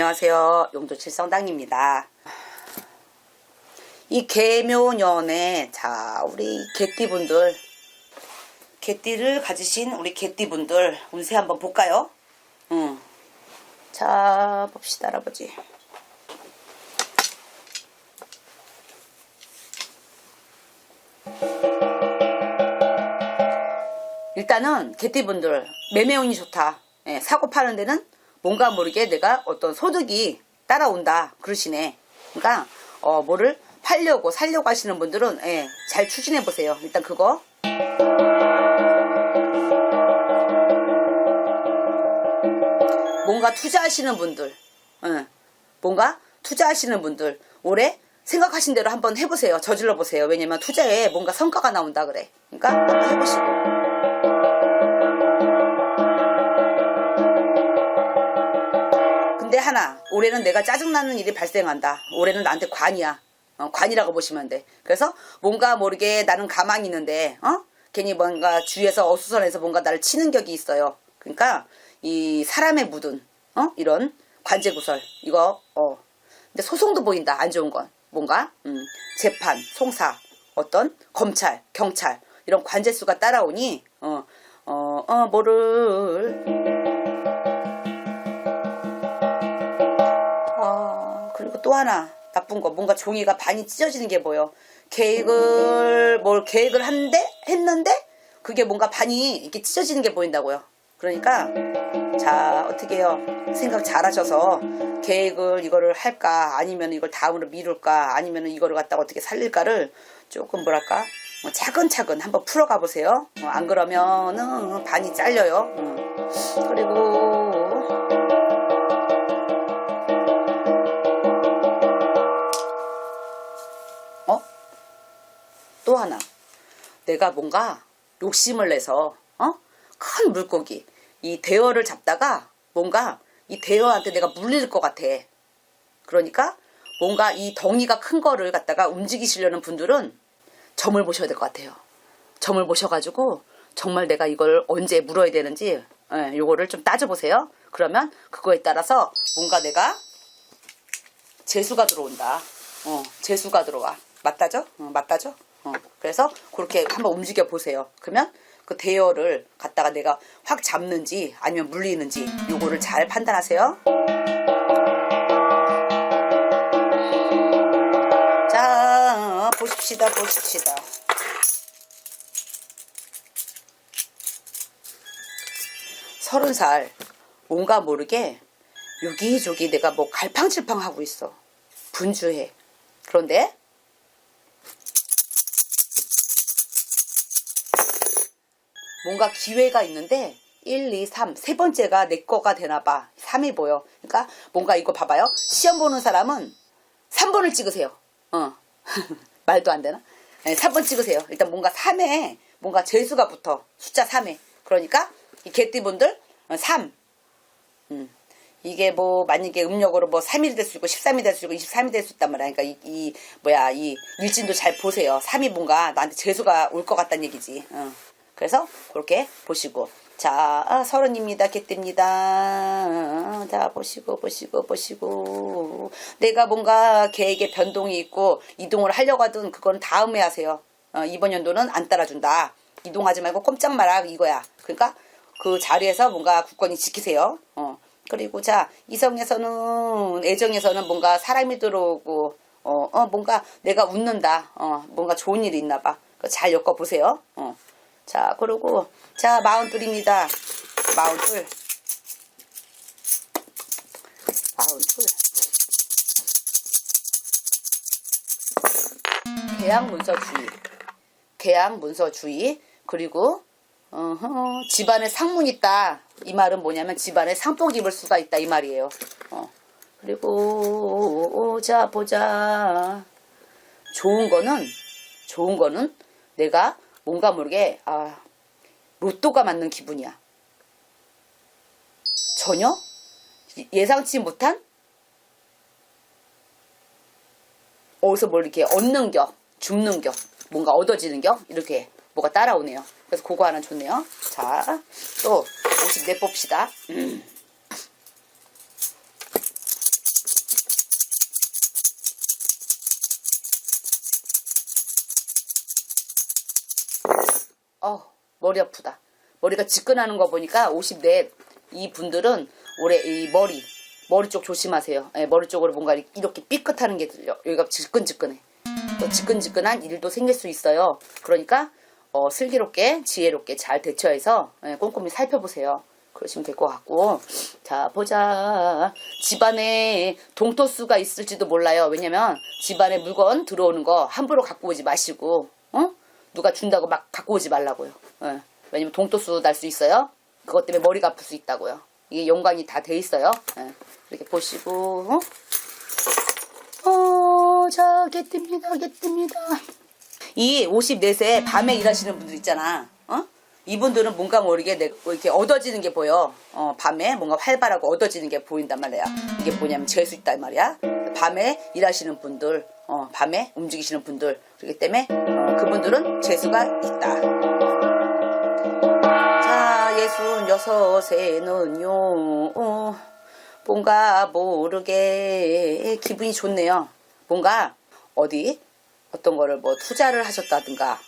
안녕하세요. 용도칠성당입니다. 이 개묘년에 자 우리 개띠분들 개띠를 가지신 우리 개띠분들 운세 한번 볼까요? 응. 자 봅시다 할아버지. 일단은 개띠분들 매매운이 좋다. 예, 사고 파는 데는 뭔가 모르게 내가 어떤 소득이 따라온다. 그러시네. 그러니까 어, 뭐를 팔려고 살려고 하시는 분들은 예, 잘 추진해 보세요. 일단 그거. 뭔가 투자하시는 분들, 예, 뭔가 투자하시는 분들 올해 생각하신 대로 한번 해보세요. 저질러 보세요. 왜냐면 투자에 뭔가 성과가 나온다 그래. 그러니까 해보시고. 하나 올해는 내가 짜증나는 일이 발생한다. 올해는 나한테 관이야. 어, 관이라고 보시면 돼. 그래서 뭔가 모르게 나는 가만히 있는데 어? 괜히 뭔가 주위에서 어수선해서 뭔가 나를 치는 격이 있어요. 그러니까 이 사람의 묻은 어? 이런 관제구설 이거 어. 근데 소송도 보인다. 안 좋은 건 뭔가 음, 재판, 송사, 어떤 검찰, 경찰 이런 관제수가 따라오니 어, 어, 어, 뭐를 하나 나쁜 거 뭔가 종이가 반이 찢어지는 게 보여. 계획을 뭘 계획을 한데 했는데 그게 뭔가 반이 이렇게 찢어지는 게 보인다고요. 그러니까 자 어떻게 해요? 생각 잘 하셔서 계획을 이거를 할까 아니면 이걸 다음으로 미룰까 아니면 이거를 갖다가 어떻게 살릴까를 조금 뭐랄까 뭐 차근차근 한번 풀어가 보세요. 어, 안 그러면은 반이 잘려요. 음. 그리고 하나. 내가 뭔가 욕심을 내서, 어? 큰 물고기. 이 대어를 잡다가 뭔가 이 대어한테 내가 물릴 것 같아. 그러니까 뭔가 이 덩이가 큰 거를 갖다가 움직이시려는 분들은 점을 보셔야 될 것 같아요. 점을 보셔가지고 정말 내가 이걸 언제 물어야 되는지 예, 요거를 좀 따져보세요. 그러면 그거에 따라서 뭔가 내가 재수가 들어온다. 어, 재수가 들어와. 맞다죠? 어, 맞다죠? 어, 그래서 그렇게 한번 움직여 보세요. 그러면 그 대여를 갖다가 내가 확 잡는지 아니면 물리는지 요거를 잘 판단하세요. 자, 보십시다, 보십시다. 서른 살 뭔가 모르게 여기저기 내가 뭐 갈팡질팡 하고 있어. 분주해. 그런데 뭔가 기회가 있는데 1, 2, 3, 세 번째가 내 거가 되나 봐. 3이 보여. 그러니까 뭔가 이거 봐봐요. 시험 보는 사람은 3번을 찍으세요. 어. 말도 안 되나? 네, 3번 찍으세요. 일단 뭔가 3에 뭔가 재수가 붙어. 숫자 3에. 그러니까 이 개띠분들 3. 음. 이게 뭐 만약에 음력으로 뭐 3일 될수 있고 13일 될수 있고 23일 될수 있단 말이야. 그러니까 이, 이 뭐야 이 일진도 잘 보세요. 3이 뭔가 나한테 재수가 올 것 같다는 얘기지. 어. 그래서 그렇게 보시고 자 아, 서른입니다. 개띠입니다. 자 보시고 보시고 보시고 내가 뭔가 계획에 변동이 있고 이동을 하려고 하든 그건 다음에 하세요. 어, 이번 연도는 안 따라준다. 이동하지 말고 꼼짝 마라 이거야. 그러니까 그 자리에서 뭔가 굳건히 지키세요. 어. 그리고 자 이성에서는 애정에서는 뭔가 사람이 들어오고 어, 어 뭔가 내가 웃는다. 어 뭔가 좋은 일이 있나 봐. 그거 잘 엮어 보세요. 어. 자 그리고 자 마흔둘입니다. 마흔둘. 마흔둘. 계약 문서 주의. 계약 문서 주의. 그리고 어허, 집안에 상문 있다. 이 말은 뭐냐면 집안에 상복 입을 수가 있다 이 말이에요. 어. 그리고 자 보자. 좋은 거는 좋은 거는 내가 뭔가 모르게 아 로또가 맞는 기분이야. 전혀 예상치 못한 어디서 뭘 이렇게 얻는 격, 줍는 격, 뭔가 얻어지는 격 이렇게 뭐가 따라오네요. 그래서 그거 하나 좋네요. 자, 또 54 봅시다. 음. 머리 아프다. 머리가 지끈하는 거 보니까 54 이 분들은 올해 이 머리 머리 쪽 조심하세요. 예, 머리 쪽으로 뭔가 이렇게 삐끗하는 게 들려. 여기가 지끈지끈해. 또 지끈지끈한 일도 생길 수 있어요. 그러니까 어, 슬기롭게 지혜롭게 잘 대처해서 예, 꼼꼼히 살펴보세요. 그러시면 될 것 같고 자 보자 집안에 동토수가 있을지도 몰라요 왜냐면 집안에 물건 들어오는 거 함부로 갖고 오지 마시고 어 누가 준다고 막 갖고 오지 말라고요 예. 왜냐면 동토수 날 수 있어요 그것 때문에 머리가 아플 수 있다고요 이게 연관이 다 돼 있어요 예. 이렇게 보시고 어? 어, 자, 개뜹니다, 개뜹니다. 이 54세 밤에 일하시는 분들 있잖아. 어? 이분들은 뭔가 모르게 내, 뭐 이렇게 얻어지는 게 보여. 어, 밤에 뭔가 활발하고 얻어지는 게 보인단 말이야. 이게 뭐냐면 재수 이 말이야. 밤에 일하시는 분들, 어, 밤에 움직이시는 분들. 그렇기 때문에 어, 그분들은 재수가 있다. 자, 예순 여섯에는요, 어, 뭔가 모르게 기분이 좋네요. 뭔가 어디 어떤 거를 뭐 투자를 하셨다든가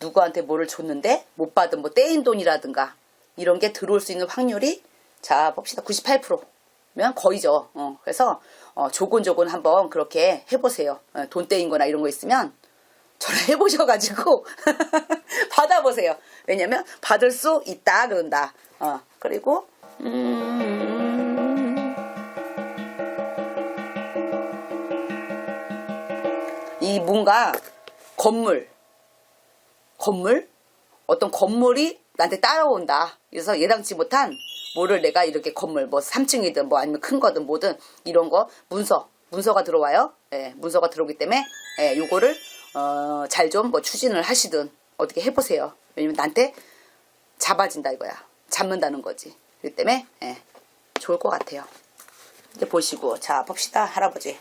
누구한테 뭐를 줬는데 못 받은 뭐 떼인 돈이라든가 이런 게 들어올 수 있는 확률이 자 봅시다 98%면 거의죠. 어, 그래서 어, 조곤조곤 한번 그렇게 해보세요. 어, 돈 떼인 거나 이런 거 있으면 전화 해보셔가지고 받아보세요. 왜냐면 받을 수 있다 그런다. 어, 그리고 음, 이 뭔가 건물 건물 어떤 건물이 나한테 따라온다. 그래서 예상치 못한 뭐를 내가 이렇게 건물 뭐 3층이든 뭐 아니면 큰 거든 뭐든 이런 거 문서 문서가 들어와요. 예, 문서가 들어오기 때문에 예, 요거를 어, 잘 좀 뭐 추진을 하시든 어떻게 해보세요. 왜냐면 나한테 잡아진다 이거야. 잡는다는 거지. 그렇기 때문에 예, 좋을 것 같아요. 이제 보시고 자 봅시다 할아버지.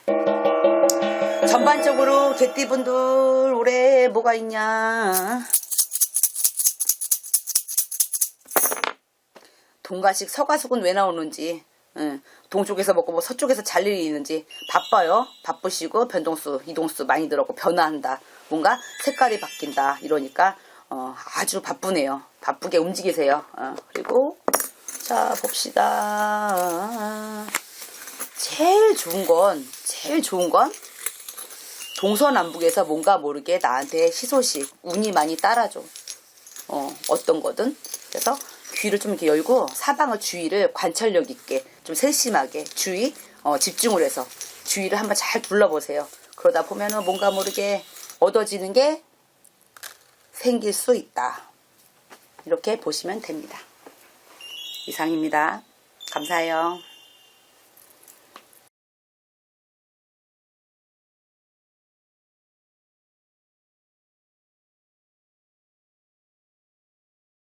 전반적으로 개띠분들 올해 뭐가 있냐 동가식 서가숙은 왜 나오는지 응. 동쪽에서 먹고 뭐 서쪽에서 잘 일이 있는지 바빠요 바쁘시고 변동수 이동수 많이 들었고 변화한다 뭔가 색깔이 바뀐다 이러니까 어, 아주 바쁘네요 바쁘게 움직이세요 어, 그리고 자 봅시다 제일 좋은 건 제일 좋은 건 동서남북에서 뭔가 모르게 나한테 희소식, 운이 많이 따라줘. 어, 어떤 거든. 그래서 귀를 좀 이렇게 열고 사방을 주위를 관찰력 있게 좀 세심하게 주의 어, 집중을 해서 주위를 한번 잘 둘러보세요. 그러다 보면은 뭔가 모르게 얻어지는 게 생길 수 있다. 이렇게 보시면 됩니다. 이상입니다. 감사해요.